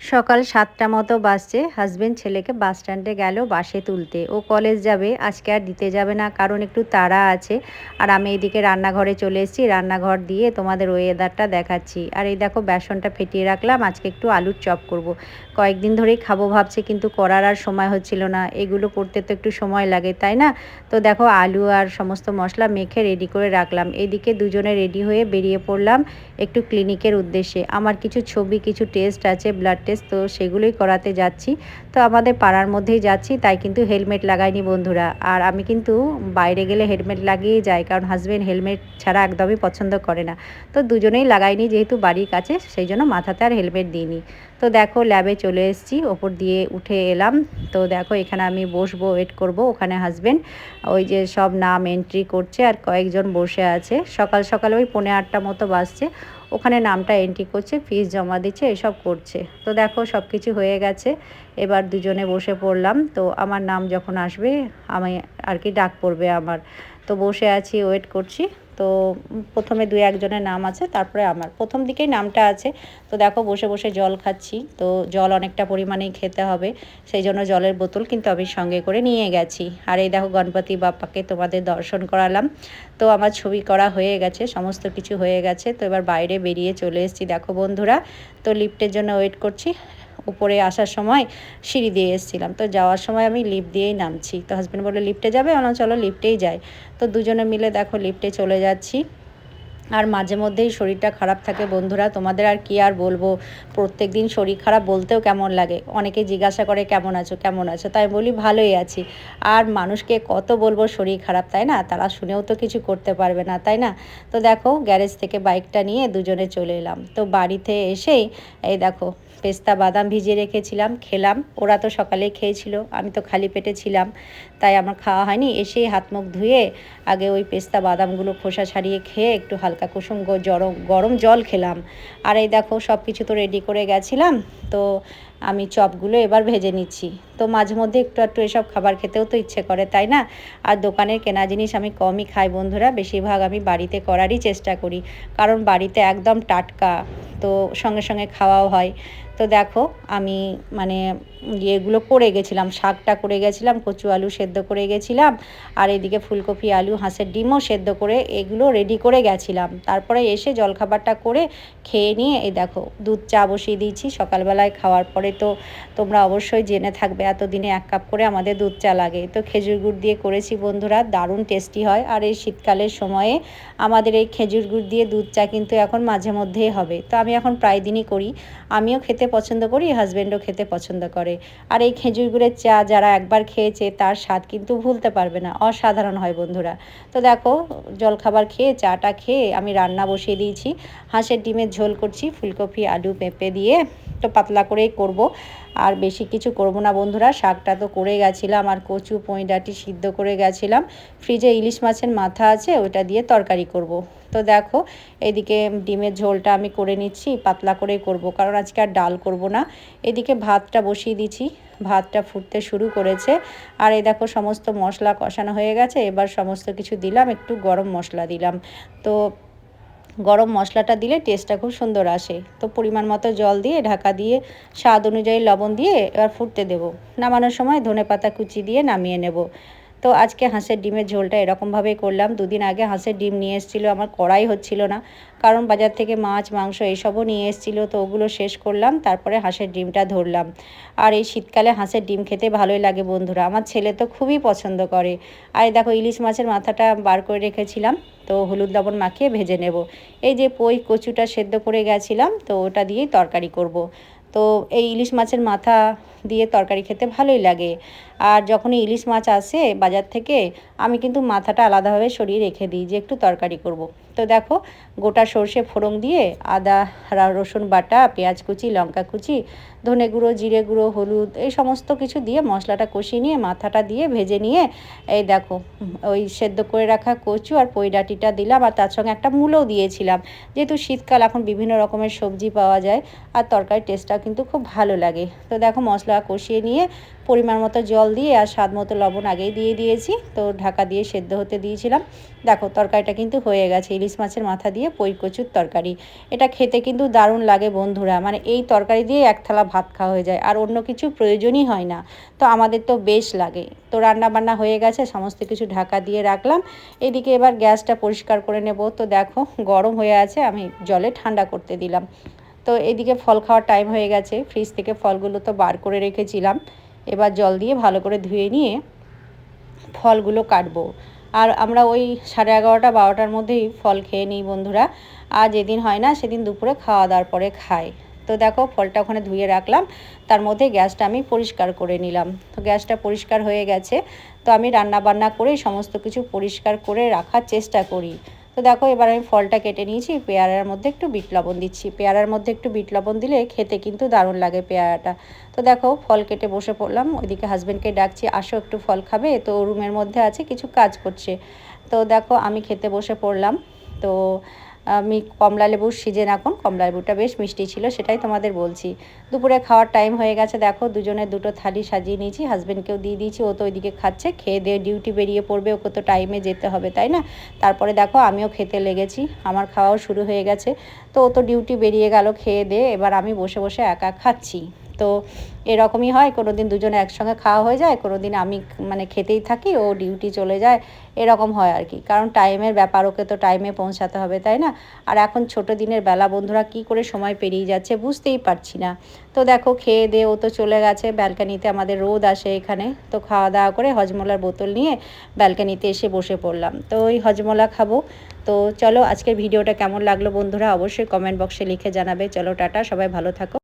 সকাল সাতটা মতো বাসছে হাজবেন্ড ছেলেকে বাস স্ট্যান্ডে গেল বাসে তুলতে। ও কলেজ যাবে, আজকে আর দিতে যাবে না, কারণ একটু তাড়া আছে। আর আমি এইদিকে রান্নাঘরে চলে এসেছি, রান্নাঘর দিয়ে তোমাদের ওয়েদারটা দেখাচ্ছি। আর এই দেখো, বেসনটা ফেটিয়ে রাখলাম, আজকে একটু আলুর চপ করব। কয়েকদিন ধরেই খাব ভাবছে, কিন্তু করার আর সময় হচ্ছিল না। এগুলো করতে তো একটু সময় লাগে, তাই না? তো দেখো, আলু আর সমস্ত মশলা মেখে রেডি করে রাখলাম। এদিকে দুজনে রেডি হয়ে বেরিয়ে পড়লাম একটু ক্লিনিকের উদ্দেশ্যে। আমার কিছু ছবি, কিছু টেস্ট আছে ব্লাড টেস্ট তো সেগুলোই করাতে যাচ্ছি। তো আমাদের পাড়ার মধ্যেই যাচ্ছি, তাই কিন্তু হেলমেট লাগাইনি বন্ধুরা। আর আমি কিন্তু বাইরে গেলে হেলমেট লাগিয়ে যাই, কারণ হাজব্যান্ড হেলমেট ছাড়া একদমই পছন্দ করে না। তো দুজনেই লাগাইনি, যেহেতু বাড়ির কাছে, সেই জন্য মাথাতে আর হেলমেট দিইনি। তো দেখো ল্যাবে চলে এসেছি, ওপর দিয়ে উঠে এলাম। তো দেখো, এখানে আমি বসবো ওয়েট করব, ওখানে হাজব্যান্ড ওই যে সব নাম এন্ট্রি করছে, আর কয়েকজন বসে আছে। সকাল সকাল ওই পৌনে আটটা মতো বাসছে ওখানে নামটা এন্ট্রি করছে ফিস জমা দিচ্ছে, এসব করছে। তো দেখো সব কিছু হয়ে গেছে। এবার দুজনে বসে পড়লাম। তো আমার নাম যখন আসবে, আমি আর কি ডাক পড়বে আমার। তো বসে আছি ওয়েট করছি। তো প্রথমে দু একজনের নাম আছে, তারপরে আমার। প্রথম দিকেই নামটা আছে। তো দেখো, বসে বসে জল খাচ্ছি। তো জল অনেকটা পরিমাণেই খেতে হবে, সেই জন্য জলের বোতল কিন্তু আমি সঙ্গে করে নিয়ে গেছি। আর এই দেখো, গণপতি বাপ্পাকে তোমাদের দর্শন করালাম। তো আমার ছবি করা হয়ে গেছে, সমস্ত কিছু হয়ে গেছে। তো এবার বাইরে বেরিয়ে চলে এসেছি। দেখো বন্ধুরা, তো লিফটের জন্য ওয়েট করছি। উপরে আসার সময় সিঁড়ি দিয়ে এসেছিলাম। তো যাওয়ার সময় আমি লিফট দিয়েই নামছি। তো হাজব্যান্ড বলে লিফটে যাবে? আমরা চলো লিফটেই যাই। তো দুজনে মিলে দেখো লিফটে চলে যাচ্ছি। আর মাঝে মধ্যেই শরীরটা খারাপ থাকে, বন্ধুরা, তোমাদের আর কি আর বলব? প্রত্যেক দিন শরীর খারাপ বলতেও কেমন লাগে? অনেকে জিজ্ঞাসা করে, কেমন আছো? কেমন আছো? তাই বলি, ভালোই আছি। আর মানুষকে কত বলব, শরীর খারাপ তাই না? তারা শুনেও তো কিছু করতে পারবে না, তাই না? তো দেখো, গ্যারেজ থেকে বাইকটা নিয়ে দুজনে চলে এলাম। তো বাড়িতে এসেই, এই দেখো, পেস্তা বাদাম ভিজিয়ে রেখেছিলাম, খেলাম। ওরা তো সকালে খেয়েছিল, আমি তো খালি পেটে ছিলাম। তাই আমার খাওয়া হয়নি। এসেই হাত মুখ ধুয়ে আগে ওই পেস্তা বাদামগুলো খোসা ছাড়িয়ে খেয়ে একটু হালকা কুসুম গরম গরম জল খেলাম। আর এই দেখো সব কিছু তো রেডি করে গেছিলাম। তো আমি চপগুলো এবার ভেজে নিচ্ছি। তো মাঝে মধ্যে একটু একটু এসব খাবার খেতেও তো ইচ্ছে করে, তাই না? আর দোকানের কেনা জিনিস আমি কমই খাই বন্ধুরা, বেশিরভাগ আমি বাড়িতে করারই চেষ্টা করি। কারণ বাড়িতে একদম টাটকা, তো সঙ্গে সঙ্গে খাওয়াও হয়। তো দেখো, আমি মানে ইয়েগুলো করে গেছিলাম, শাকটা করে গেছিলাম, কচু আলু সেদ্ধ করে গেছিলাম, আর এদিকে ফুলকপি আলু, হাঁসের ডিমও সেদ্ধ করে এগুলো রেডি করে গেছিলাম। তারপরে এসে জলখাবারটা করে খেয়ে নিয়ে, এই দেখো, দুধ চা বসিয়ে দিয়েছি, সকালবেলায় খাওয়ার পরে তো তোমরা অবশ্যই জেনে থাকবে এতদিনে এক কাপ করে আমাদের দুধ চা লাগে। তো খেজুর গুড় দিয়ে করেছি বন্ধুরা, দারুণ টেস্টি হয়। আর এই শীতকালের সময়ে আমাদের এই খেজুর গুড় দিয়ে দুধ চা কিন্তু এখন মাঝে মধ্যেই হবে। তো আমি এখন প্রায় দিনই করি। আমিও খেতে পছন্দ করি হাজব্যান্ডও খেতে পছন্দ করে। আর এই খেজুর গুড়ের চা যারা একবার খেয়েছে, তার স্বাদ কিন্তু ভুলতে পারবে না। অসাধারণ হয় বন্ধুরা। তো দেখো, জলখাবার খেয়ে, চাটা খেয়ে আমি রান্না বসিয়ে দিয়েছি। হাঁসের ডিমের ঝোল করছি, ফুলকপি, আলু পেঁপে দিয়ে। তো পাতলা করেই করব। আর বেশি কিছু করব না বন্ধুরা, শাকটা তো করে গেছিলাম, আর কচু পঁইডাটি সিদ্ধ করে গেছিলাম। ফ্রিজে ইলিশ মাছের মাথা আছে ওটা দিয়ে তরকারি করব। তো দেখো, এদিকে ডিমের ঝোলটা আমি করে নিচ্ছি, পাতলা করে করব, কারণ আজকে আর ডাল করব না। এদিকে ভাতটা বসিয়ে দিচ্ছি, ভাতটা ফুটতে শুরু করেছে। আর এই দেখো, সমস্ত মশলা কষানো হয়ে গেছে, এবার সমস্ত কিছু দিলাম, একটু গরম মশলা দিলাম। তো গরম মশলাটা দিলে টেস্টটা খুব সুন্দর আসে। তো পরিমাণ মতো জল দিয়ে, ঢাকা দিয়ে, স্বাদ অনুযায়ী লবণ দিয়ে এবার ফুটতে দেবো। নামানোর সময় ধনে পাতা কুচি দিয়ে নামিয়ে নেব। তো আজকে হাঁসের ডিমের ঝোলটা এরকমভাবেই করলাম। দুদিন আগে হাঁসের ডিম নিয়ে এসেছিল, আমার কড়াই হচ্ছিল না। কারণ বাজার থেকে মাছ, মাংস এইসবও নিয়ে এসেছিল, তো ওগুলো শেষ করলাম, তারপরে হাঁসের ডিমটা ধরলাম। আর এই শীতকালে হাঁসের ডিম খেতে ভালোই লাগে বন্ধুরা, আমার ছেলে তো খুবই পছন্দ করে। আর দেখো, ইলিশ মাছের মাথাটা বার করে রেখেছিলাম, তো হলুদ লবণ মাখিয়ে ভেজে নেব। এই যে পই, কচুটা সেদ্ধ করে গেছিলাম, তো ওটা দিয়েই তরকারি করব। তো এই ইলিশ মাছের মাথা দিয়ে তরকারি খেতে ভালোই লাগে আর যখনই ইলিশ মাছ আসে বাজার থেকে, আমি কিন্তু মাথাটা আলাদাভাবে সরিয়ে রেখে দিই যে একটু তরকারি করব। তো দেখো, গোটা সর্ষে ফোড়ন দিয়ে আদা রসুন বাটা, পেঁয়াজ কুচি, লঙ্কা কুচি, ধনে গুঁড়ো, জিরে গুঁড়ো, হলুদ, এই সমস্ত কিছু দিয়ে মশলাটা কষিয়ে নিয়ে মাথাটা দিয়ে ভেজে নিয়ে, এই দেখো, ওই সেদ্ধ করে রাখা কচু আর পইডাটিটা দিলাম আর তার সঙ্গে একটা মূলও দিয়েছিলাম যেহেতু শীতকাল, এখন বিভিন্ন রকমের সবজি পাওয়া যায় আর তরকারি টেস্টটা কিন্তু খুব ভালো লাগে। তো দেখো মশলা কষিয়ে নিয়ে পরিমাণ মতো জল দিয়ে আর স্বাদ মতো লবণ আগেই দিয়ে দিয়েছি। তো ঢাকা দিয়ে সেদ্ধ হতে দিয়েছিলাম। দেখো তরকারিটা কিন্তু হয়ে গেছে। ইলিশ মাছের মাথা দিয়ে পই কচুর তরকারি। এটা খেতে কিন্তু দারুণ লাগে বন্ধুরা। মানে এই তরকারি দিয়ে এক থালা ভাত খাওয়া হয়ে যায়। আর অন্য কিছু প্রয়োজনই হয় না। তো আমাদের তো বেশ লাগে। তো রান্না বান্না হয়ে গেছে। সমস্ত কিছু ঢাকা দিয়ে রাখলাম। এদিকে এবার গ্যাসটা পরিষ্কার করে নেব। তো দেখো গরম হয়ে আছে। আমি জলে ঠান্ডা করতে দিলাম। তো এদিকে ফল খাওয়ার টাইম হয়ে গেছে। ফ্রিজ থেকে ফলগুলো তো বার করে রেখেছিলাম। এবার জল দিয়ে ভালো করে ধুয়ে নিয়ে ফলগুলো কাটবো। আর আমরা ওই সাড়ে এগারোটা, বারোটার মধ্যেই ফল খেয়ে নিই বন্ধুরা। আর যেদিন হয় না, সেদিন দুপুরে খাওয়া দাওয়ার পরে খাই। তো দেখো, ফলটা ওখানে ধুয়ে রাখলাম। তার মধ্যে গ্যাসটা আমি পরিষ্কার করে নিলাম। তো গ্যাসটা পরিষ্কার হয়ে গেছে। তো আমি রান্না বান্না করে সমস্ত কিছু পরিষ্কার করে রাখার চেষ্টা করি। তো দেখো, এবার আমি ফলটা কেটে নিয়েছি। পেয়ারার মধ্যে একটু বিট লবণ দিচ্ছি। পেয়ারার মধ্যে একটু বিট লবণ দিলে খেতে কিন্তু দারুণ লাগে পেয়ারাটা। তো দেখো, ফল কেটে বসে পড়লাম। ওইদিকে হাজব্যান্ডকে ডাকছি, আসো, একটু ফল খাবে? তো রুমের মধ্যে আছে, কিছু কাজ করছে। তো দেখো, আমি খেতে বসে পড়লাম। তো আমি কমলা লেবুর সিজন এখন, কমলা লেবুটা বেশ মিষ্টি ছিল, সেটাই তোমাদের বলছি। দুপুরে খাওয়ার টাইম হয়ে গেছে, দেখো দুজনের দুটো থালি সাজিয়ে নিয়েছি হাজব্যান্ডকেও দিয়ে দিয়েছি, ও তো ওইদিকে খাচ্ছে, খেয়ে দিয়ে ডিউটি বেরিয়ে পড়বে, ওকে তো টাইমে যেতে হবে, তাই না? তারপরে দেখো আমিও খেতে লেগেছি, আমার খাওয়াও শুরু হয়ে গেছে, তো ও তো ডিউটি বেরিয়ে গেল, খেয়ে দিয়ে এবার আমি বসে বসে একা খাচ্ছি। তো এরকমই হয় কোনো দিন দুজনে একসঙ্গে খাওয়া হয়ে যায় কোনো দিন আমি মানে খেতেই থাকি, ও ডিউটি চলে যায়, এরকম হয় আর কি। কারণ টাইমের ব্যাপার, ওকে তো টাইমে পৌঁছাতে হবে, তাই না? আর এখন ছোট দিনের বেলা বন্ধুরা কি করে সময় পেরিয়ে যাচ্ছে বুঝতেই পারছি না। তো দেখো, খেয়ে দে ও তো চলে গেছে, ব্যালকানিতে আমাদের রোদ আসে এখানে। তো খাওয়া দাওয়া করে হজমলার বোতল নিয়ে ব্যালকানিতে এসে বসে পড়লাম। তো ওই হজমলা খাব। তো চলো, আজকের ভিডিওটা কেমন লাগল বন্ধুরা? অবশ্যই কমেন্ট বক্সে লিখে জানাবে। চলো, টাটা, সবাই ভালো থাকো।